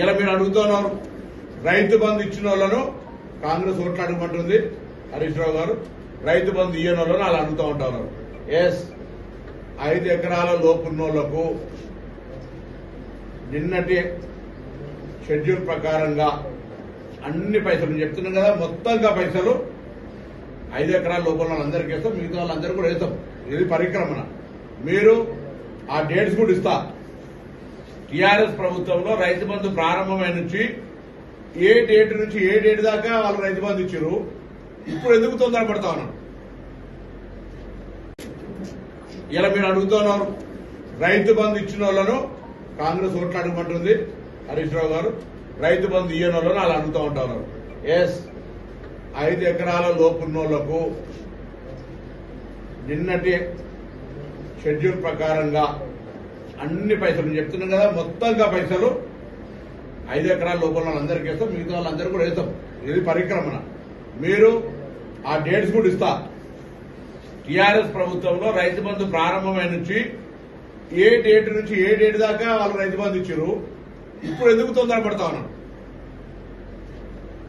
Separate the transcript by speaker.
Speaker 1: ఇలా మీరు అడుగుతున్నారు రైతు బంధు ఇచ్చిన వాళ్ళను కాంగ్రెస్ ఓట్లు అడగమంటుంది హరీష్ రావు గారు రైతు బంధు ఇయ్యని వాళ్ళను అలా అడుగుతూ ఉంటారు. ఎస్ ఐదు ఎకరాల లోపున్న వాళ్ళకు నిన్నటి షెడ్యూల్ ప్రకారంగా అన్ని పైసలు చెప్తున్నాం కదా మొత్తంగా పైసలు ఐదు ఎకరాల లోపల వాళ్ళందరికీ వేస్తాం మిగతా వాళ్ళందరూ కూడా వేస్తాం. ఇది పరిక్రమణ. మీరు ఆ డేట్స్ కూడా ఇస్తా. టిఆర్ఎస్ ప్రభుత్వంలో రైతు బంధు ప్రారంభమైన నుంచి ఏ డేట్ నుంచి ఏ డేట్ దాకా వాళ్ళు రైతు బంధు ఇచ్చారు. ఇప్పుడు ఎందుకు తొందరపడతా ఉన్నారు? ఇలా మీరు అడుగుతున్నారు రైతు బంధు ఇచ్చిన వాళ్ళను కాంగ్రెస్ ఓట్లు అడగమంటుంది హరీష్ రావు గారు రైతు బంధు ఇయ్యని వాళ్ళను అలా అడుగుతూ ఉంటా ఉన్నారు. ఎస్ ఐదు ఎకరాల లోపున్న వాళ్ళకు నిన్నటి షెడ్యూల్ ప్రకారంగా అన్ని పైసలు చెప్తున్నాం కదా మొత్తంగా పైసలు ఐదు ఎకరాల లోపల వాళ్ళందరికీ వేస్తాం మిగతా వాళ్ళందరూ కూడా వేస్తాం. ఇది పరిక్రమణ. మీరు ఆ డేట్స్ కూడా ఇస్తా. టీఆర్ఎస్ ప్రభుత్వంలో రైతు బంధు ప్రారంభమైన నుంచి ఏ డేట్ నుంచి ఏ డేట్ దాకా వాళ్ళు రైతు బంధు ఇచ్చారు ఇప్పుడు ఎందుకు తొందరపడతా ఉన్నారు?